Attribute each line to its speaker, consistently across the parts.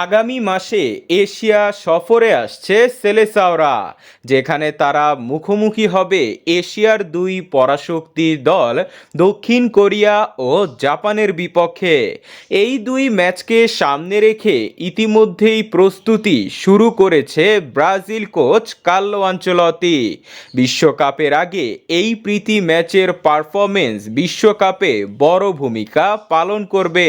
Speaker 1: আগামী মাসে এশিয়া সফরে আসছে সেলেসাওরা, যেখানে তারা মুখোমুখি হবে এশিয়ার দুই পরাশক্তি দল, দক্ষিণ কোরিয়া ও জাপানের বিপক্ষে। এই দুই ম্যাচকে সামনে রেখে ইতিমধ্যেই প্রস্তুতি শুরু করেছে ব্রাজিল কোচ কার্লো আঞ্চলতি। বিশ্বকাপের আগে এই প্রীতি ম্যাচের পারফরমেন্স বিশ্বকাপে বড় ভূমিকা পালন করবে।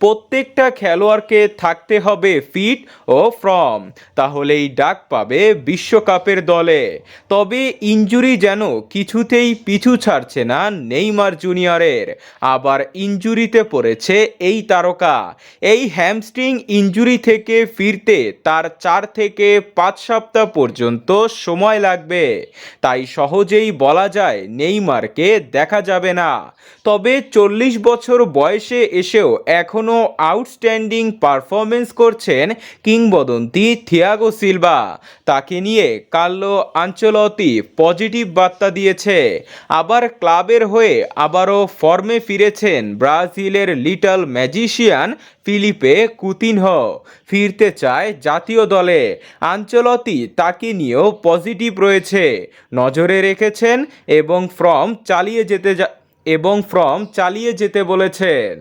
Speaker 1: প্রত্যেকটা খেলোয়াড়কে থাকতে হবে ফিট ও ফর্ম, তাহলেই ডাক পাবে বিশ্বকাপের দলে। তবে ইঞ্জুরি যেন কিছুতেই পিছু ছাড়ছে না নেইমার জুনিয়রের। আবার ইঞ্জুরিতে পড়েছে এই তারকা। এই হ্যামস্ট্রিং ইঞ্জুরি থেকে ফিরতে তার চার থেকে পাঁচ সপ্তাহ পর্যন্ত সময় লাগবে। তাই সহজেই বলা যায় নেইমারকে দেখা যাবে না। তবে চল্লিশ বছর বয়সে এসেও এখনও আউটস্ট্যান্ডিং পারফরমেন্স করছেন কিংবদন্তি থিয়াগো সিলভা। তাকে নিয়ে কার্লো আঞ্চলতি পজিটিভ বার্তা দিয়েছে। আবার ক্লাবের হয়ে আবারও ফর্মে ফিরেছেন ব্রাজিলের লিটল ম্যাজিশিয়ান ফিলিপে কুতিনহ। ফিরতে চায় জাতীয় দলে। আঞ্চলতি তাকে নিয়েও পজিটিভ রয়েছে। নজরে রেখেছেন এবং ফর্ম চালিয়ে যেতে এবং ফর্ম চালিয়ে যেতে বলেছেন।